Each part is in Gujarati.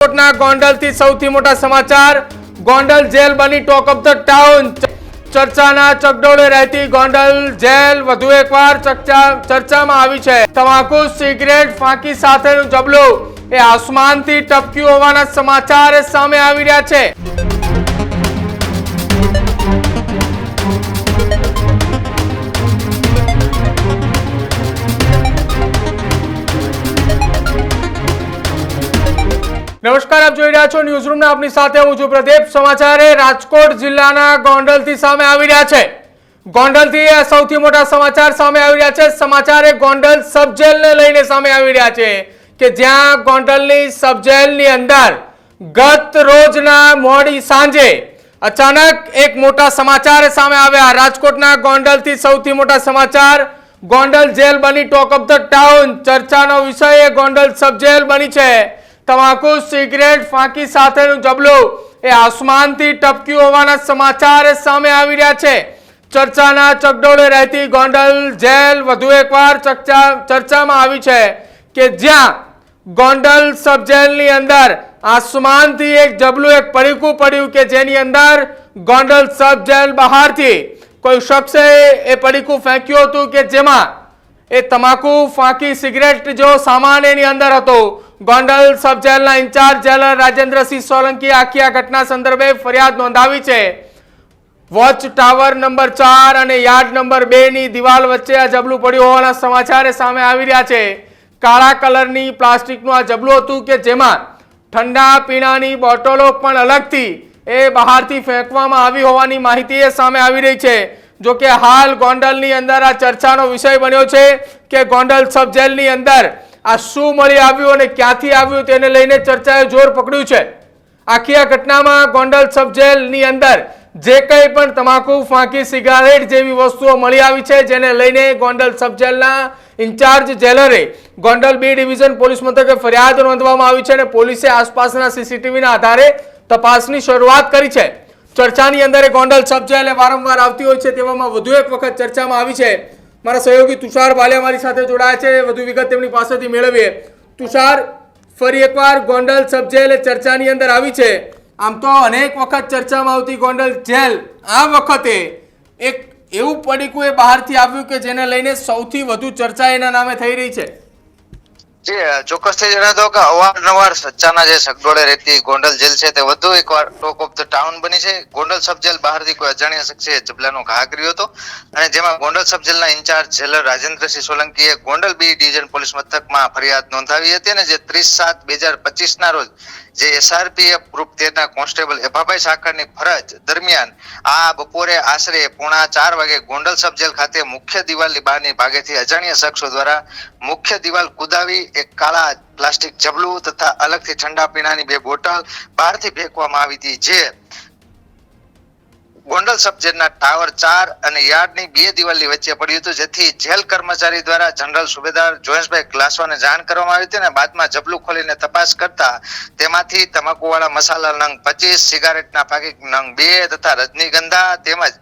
રાજકોટના ગોંડલથી સૌથી મોટા સમાચાર. ગોંડલ જેલ બની ટોક ઓફ ધ ટાઉન. ચર્ચાના ચકડોળે રહેતી ગોંડલ જેલ વધુ એકવાર ચર્ચા ચર્ચામાં આવી છે. તમાકુ, સિગરેટ ફાંકી સાથેનું જબલું એ આસમાનથી ટપક્યું હોવાના સમાચાર સામે આવી રહ્યા છે. નમસ્કાર, આપ જોઈ રહ્યા છો ન્યૂઝ રૂમ આપની સાથે હું છું પ્રદીપ. સમાચાર રાજકોટ જિલ્લાના ગોંડલથી સામે આવી રહ્યા છે. ગોંડલથી સૌથી મોટા સમાચાર સામે આવી રહ્યા છે. સમાચાર ગોંડલ સબ જેલને લઈને સામે આવી રહ્યા છે કે જ્યાં ગોંડલની સબ જેલની અંદર ગત રોજના મોડી સાંજે અચાનક એક મોટા સમાચાર સામે આવ્યા. રાજકોટના ગોંડલથી સૌથી મોટા સમાચાર, ગોંડલ જેલ બની ટોક ઓફ ધ ટાઉન. ચર્ચાનો વિષય એ ગોંડલ સબ જેલ બની છે. તમાકુ, સિગરેટ ફાંકી સાથેનું જબલું એ આસમાનથી ટપક્યું હોવાના સમાચાર સામે આવી રહ્યા છે. ચર્ચાના ચકડોળે રહેતી ગોંડલ જેલ વધુ એકવાર ચર્ચા ચર્ચામાં આવી છે કે જ્યાં ગોંડલ સબ જેલની અંદર આસમાનથી એક જબલું એક પડીકું પડ્યું કે જેની અંદર ગોંડલ સબ જેલ બહારથી કોઈ શખ્સે એ પડીકું ફેંક્યું હતું કે જેમાં એ તમાકુ, ફાંકી, સિગરેટ જેવો સામાન એની અંદર હતો. ગોંડલ સબ જેલના ઇન્ચાર્જ જેલર રાજેન્દ્રસિંહ સોલંકી આખી આ ઘટના સંદર્ભે ફરિયાદ નોંધાવી છે. વોચ ટાવર નંબર ચાર અને યાર્ડ નંબર બે ની દિવાલ વચ્ચે આ જબલું પડ્યું હોવાના સમાચાર સામે આવી રહ્યા છે. કાળા કલરની પ્લાસ્ટિકનું આ જબલું હતું કે જેમાં ઠંડા પીણાની બોટલો પણ અલગથી એ બહારથી ફેંકવામાં આવી હોવાની માહિતી એ સામે આવી રહી છે. જો કે હાલ ગોંડલની અંદર આ ચર્ચાનો વિષય બન્યો છે કે ગોંડલ સબ જેલની અંદર આ શું મળી આવ્યું અને ક્યાંથી આવ્યું તેને લઈને ચર્ચાએ જોર પકડ્યું છે. આખી આ ઘટનામાં ગોંડલ સબજેલની અંદર જે કંઈ પણ તમાકુ, ફાંકી, સિગારેટ જેવી વસ્તુઓ મળી આવી છે, જેને લઈને ગોંડલ સબજેલના ઇન્ચાર્જ જેલરે ગોંડલ બી ડિવિઝન પોલીસ મથકે ફરિયાદ નોંધવામાં આવી છે અને પોલીસે આસપાસના સીસીટીવીના આધારે તપાસની શરૂઆત કરી છે. ચર્ચાની અંદર ગોંડલ સબ જેલ વારંવાર આવતી હોય છે તેવામાં વધુ એક વખત ચર્ચામાં આવી છે. મારા સહયોગી તુષાર બાલિયા મારી સાથે જોડાયા છે. વધુ વિગત તેમની પાસેથી મેળવીએ. તુષાર, ફરી એકવાર ગોંડલ સબ જેલ ચર્ચાની અંદર આવી છે. આમ તો અનેક વખત ચર્ચામાં આવતી ગોંડલ જેલ, આ વખતે એક એવું પડીકું એ બહારથી આવ્યું કે જેને લઈને સૌથી વધુ ચર્ચા એના નામે થઈ રહી છે. જી ચોક્કસથી જણાવી દો કે અવારનવાર સચ્ચાના જે સગડોળે રહેતી ગોંડલ જેલ છે તે વધુ એકવાર ટોક ઓફ ધ ટાઉન બની છે. ગોંડલ સબ જેલ બહારથી કોઈ અજાણ્યા શખ્સે જબલાનો ઘા કર્યો હતો અને જેમાં ગોંડલ સબ જેલના ઇન્ચાર્જ જેલર રાજેન્દ્રસિંહ સોલંકીએ ગોંડલ બી ડિવિઝન પોલીસ મથકમાં ફરિયાદ નોંધાવી હતી અને જે ત્રીસ સાત બે હજાર પચીસ ના રોજ જે એસઆરપીએફ ગ્રુપ તેરના કોન્સ્ટેબલ એભાભાઈ સાકરની ફરજ દરમિયાન આ બપોરે આશરે પોણા ચાર વાગે ગોંડલ સબ જેલ ખાતે મુખ્ય દિવાલની બહારની ભાગેથી અજાણ્યા શખ્સો દ્વારા મુખ્ય દિવાલ કુદાવી એક કાળા પ્લાસ્ટિક જબલું તથા અલગથી ઠંડા પીણાની બે બોટલ બહારથી ફેંકવામાં આવી હતી, જે ગોંડલ સબ ટાવર ચાર અને યાર્ડની બે દિવાલની વચ્ચે પડ્યું હતું, જેથી જેલ કર્મચારી દ્વારા જનરલ સુબેદાર જોયેશભાઈ ગ્લાસવાને જાણ કરવામાં આવી હતી અને બાદમાં જબલું ખોલીને તપાસ કરતા તેમાંથી તમાકુવાળા મસાલા નંગ પચીસ, સિગારેટના પાકીટ નંગ બે તથા રજનીગંધા તેમજ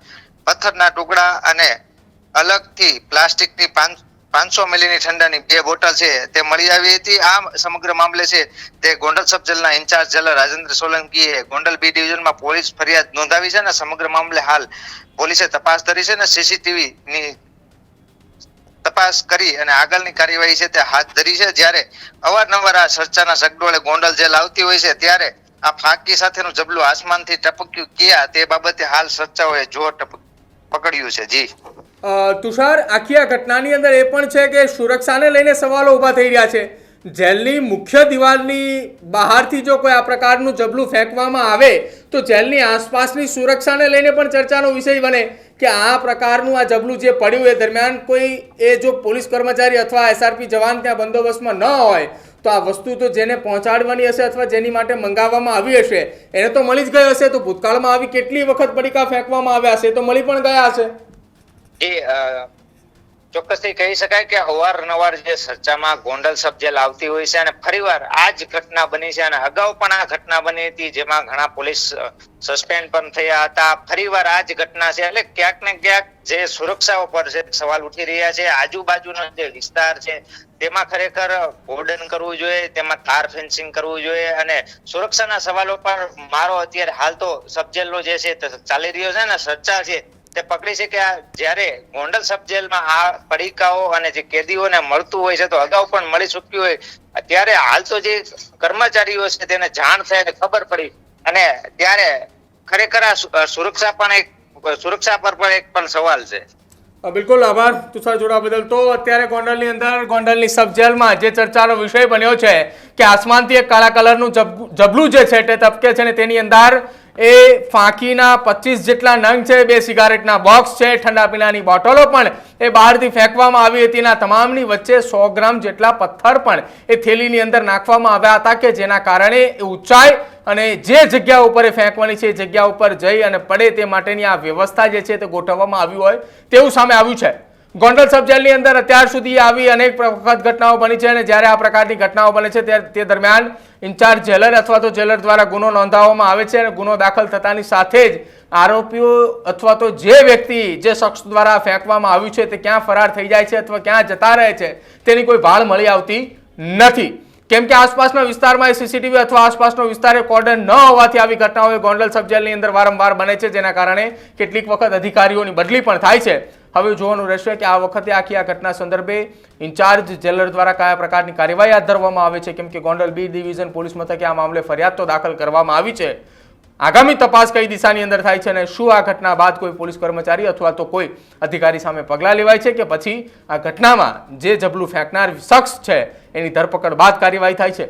પથ્થરના ટુકડા અને અલગથી પ્લાસ્ટિકની પાંચ પાંચસો મિલીની ઠંડાની બે બોટલ છે તે મળી આવી હતી. આ સમગ્ર મામલે છે તે Gondal sub incharge jailer Rajendra સોલંકીએ ગોંડલ બી ડિવિઝનમાં પોલીસ ફરિયાદ નોંધાવી છે અને સમગ્ર મામલે હાલ પોલીસે તપાસ કરી છે અને સીસીટીવી ની તપાસ કરી અને આગળની કાર્યવાહી છે તે હાથ ધરી છે. જ્યારે અવારનવાર આ ચર્ચાના સગડોળે ગોંડલ જેલ આવતી હોય છે, ત્યારે આ ફાંકી સાથેનું જબલું આસમાનથી ટપક્યું ક્યાં તે બાબતે હાલ ચર્ચાઓએ જોર ટપક પકડ્યું છે, જી. તુષાર, આખી આ ઘટનાની અંદર એ પણ છે કે સુરક્ષાને લઈને સવાલો ઊભા થઈ રહ્યા છે. જેલની મુખ્ય દિવાલની બહારથી જો કોઈ આ પ્રકારનું જબલું ફેંકવામાં આવે, તો જેલની આસપાસની સુરક્ષાને લઈને પણ ચર્ચાનો વિષય બને કે આ પ્રકારનું આ જબલું જે પડ્યું એ દરમિયાન કોઈ એ જો પોલીસ કર્મચારી અથવા એસઆરપી જવાન ત્યાં બંદોબસ્તમાં ન હોય તો આ વસ્તુ તો જેને પહોંચાડવાની હશે અથવા જેની માટે મંગાવવામાં આવી હશે, એને તો મળી જ ગઈ હશે. તો ભૂતકાળમાં આવી કેટલી વખત પડીકા ફેંકવામાં આવ્યા હશે? તો મળી પણ ગયા હશે. એ ચોક્કસથી કહી શકાય કે અવારનવાર જે ચર્ચામાં ગોંડલ સબ્જેલ આવતી હોય છે અને ફરીવાર આ જ ઘટના બની છે અને અગાઉ પણ આ ઘટના બની હતી, જેમાં ઘણા પોલીસ સસ્પેન્ડ પણ થયા હતા. ફરીવાર આ જ ઘટના છે એટલે ક્યાંક ને ક્યાંક જે સુરક્ષા ઉપર છે સવાલ ઉઠી રહ્યા છે, આજુબાજુનો જે વિસ્તાર છે, તેમાં ખરેખર કોર્ડન કરવું જોઈએ, તેમાં તાર ફેન્સિંગ કરવું જોઈએ અને સુરક્ષાના સવાલો પર મારો અત્યારે હાલ તો સબ્જેલનો જે છે ચાલી રહ્યો છે ને ચર્ચા છે તે પકડી છે કે જ્યારે ગોંડલ સબજેલમાં આ પડીકાઓ અને જે કેદીઓને મળતું હોય છે તો અગાઉ પણ મળી ચૂક્યું હોય. અત્યારે હાલ તો જે કર્મચારીઓ છે તેને જાણ થઈ અને ખબર પડી. અને ત્યારે ખરેખર આ સુરક્ષા પણ એક, સુરક્ષા પર પણ એક પણ સવાલ છે. બિલકુલ આભાર. તુષાર જોડા બદલ તો અત્યારે ગોંડલની અંદર, ગોંડલની સબ જેલમાં જે ચર્ચાનો વિષય બન્યો છે કે આસમાનથી એક કાળા કલરનું જબ- જબલું જે છે તે તપકે છે ને તેની અંદર એ ફાંકીના પચીસ જેટલા નંગ છે, બે સિગારેટના બોક્સ છે, ઠંડા પીણાની બોટલો પણ એ બહારથી ફેંકવામાં આવી હતી ના તમામની વચ્ચે સો ગ્રામ જેટલા પથ્થર પણ એ થેલીની અંદર નાખવામાં આવ્યા હતા કે જેના કારણે એ ઊંચાઈ અને જે જગ્યા ઉપર એ ફેંકવાની છે, એ જગ્યા ઉપર જઈ અને પડે તે માટેની આ વ્યવસ્થા જે છે તે ગોઠવવામાં આવી હોય તેવું સામે આવ્યું છે. ગોંડલ સબ જેલની અંદર અત્યાર સુધી આવી અનેક વખત ઘટનાઓ બની છે અને જ્યારે આ પ્રકારની ઘટનાઓ બને છે તે દરમિયાન ઇન્ચાર્જ જેલર અથવા તો જેલર દ્વારા ગુનો નોંધાવવામાં આવે છે અને ગુનો દાખલ થતાની સાથે જ આરોપીઓ અથવા તો જે વ્યક્તિ જે શખ્સ દ્વારા ફેંકવામાં આવ્યું છે તે ક્યાં ફરાર થઈ જાય છે અથવા ક્યાં જતા રહે છે તેની કોઈ ભાળ મળી આવતી નથી. કેમ કે આસપાસના વિસ્તારમાં સીસીટીવી અથવા આસપાસનો વિસ્તાર કોર્ડન ન હોવાથી આવી ઘટનાઓ ગોંડલ સબ જેલની અંદર વારંવાર બને છે જેના કારણે કેટલીક વખત અધિકારીઓની બદલી પણ થાય છે. હવે જોવાનું રહેશે કે આ વખતે આખી આ ઘટના સંદર્ભે ઇન્ચાર્જ જેલર દ્વારા કયા પ્રકારની કાર્યવાહી હાથ ધરવામાં આવે છે? કેમ કે ગોંડલ બી ડિવિઝન પોલીસ મથકે આ મામલે ફરિયાદ તો દાખલ કરવામાં આવી છે. આગામી તપાસ કઈ દિશાની અંદર થાય છે અને શું આ ઘટના બાદ કોઈ પોલીસ કર્મચારી અથવા તો કોઈ અધિકારી સામે પગલાં લેવાય છે કે પછી આ ઘટનામાં જે જબલું ફેંકનાર શખ્સ છે એની ધરપકડ બાદ કાર્યવાહી થાય છે?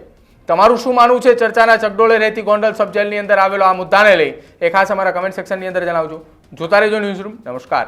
તમારું શું માનવું છે? ચર્ચાના ચકડોળે રહેતી ગોંડલ સબ જેલની અંદર આવેલો આ મુદ્દાને લઈ એ ખાસ અમારા કમેન્ટ સેક્શનની અંદર જણાવજો. જોતા રહેજો ન્યૂઝ રૂમ. નમસ્કાર.